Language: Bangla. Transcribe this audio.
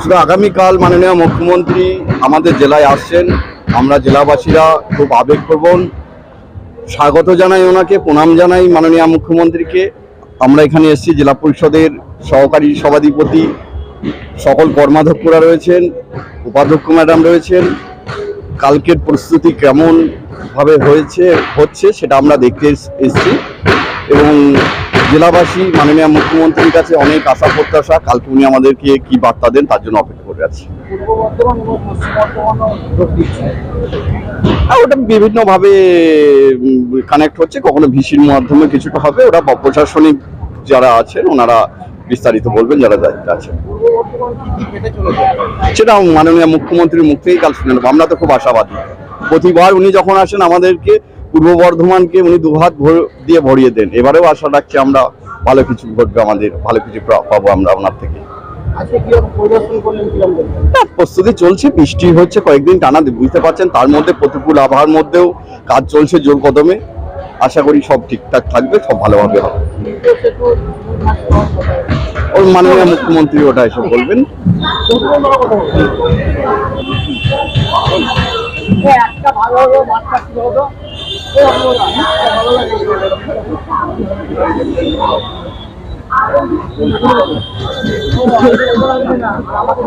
শুধু আগামীকাল মাননীয় মুখ্যমন্ত্রী আমাদের জেলায় আসছেন। আমরা জেলাবাসীরা খুব আবেগপ্রবণ স্বাগত জানাই ওনাকে, প্রণাম জানাই মাননীয় মুখ্যমন্ত্রীকে। আমরা এখানে এসেছি জেলা পরিষদের সহকারী সভাধিপতি, সকল কর্মাধ্যক্ষরা রয়েছেন, উপাধ্যক্ষ ম্যাডাম রয়েছেন। কালকের প্রস্তুতি কেমন? ভাবে হয়েছে হচ্ছে সেটা আমরা দেখতে এস- এসেছি। এবং জেলাবাসী মাননীয় মুখ্যমন্ত্রীর কাছে অনেক আশা প্রত্যাশা কালকে উনি আমাদেরকে কি বার্তা দেন তার জন্য অপেক্ষা করে আছি। আর ওটা বিভিন্নভাবে কানেক্ট হচ্ছে। কখনো ভিসির মাধ্যমে কিছুটা হবে ওটা প্রশাসনিক যারা আছেন ওনারা বিস্তারিত বলবেন যারা দায়িত্বে আছেন। সেটা মাননীয় মুখ্যমন্ত্রীর মুখ থেকেই কাল শুনে নেব। আমরা তো খুব আশাবাদী। প্রতিবার উনি যখন আসেন আমাদেরকে পূর্ব বর্ধমানকে উনি দুহাত ভর- দিয়ে ভরিয়ে দেন। এবারেও আশা রাখছি আমরা ভালো কিছু ঘটবে আমাদের ভালো কিছু পাবো আমরা ওনার থেকে। প্রস্তুতি চলছে বৃষ্টি হচ্ছে কয়েকদিন টানা বুঝতে পারছেন তার মধ্যে প্রতিকূল আবহাওয়ার মধ্যেও কাজ চলছে জোর কদমে। আশা করি সব ঠিকঠাক থাকবে সব ভালোভাবে হবে। ওর মাননীয় মুখ্যমন্ত্রী ওটা এসব বলবেন। একটা ভালো হলো বাচ্চা কি হলো ভালো লাগে। আমাদের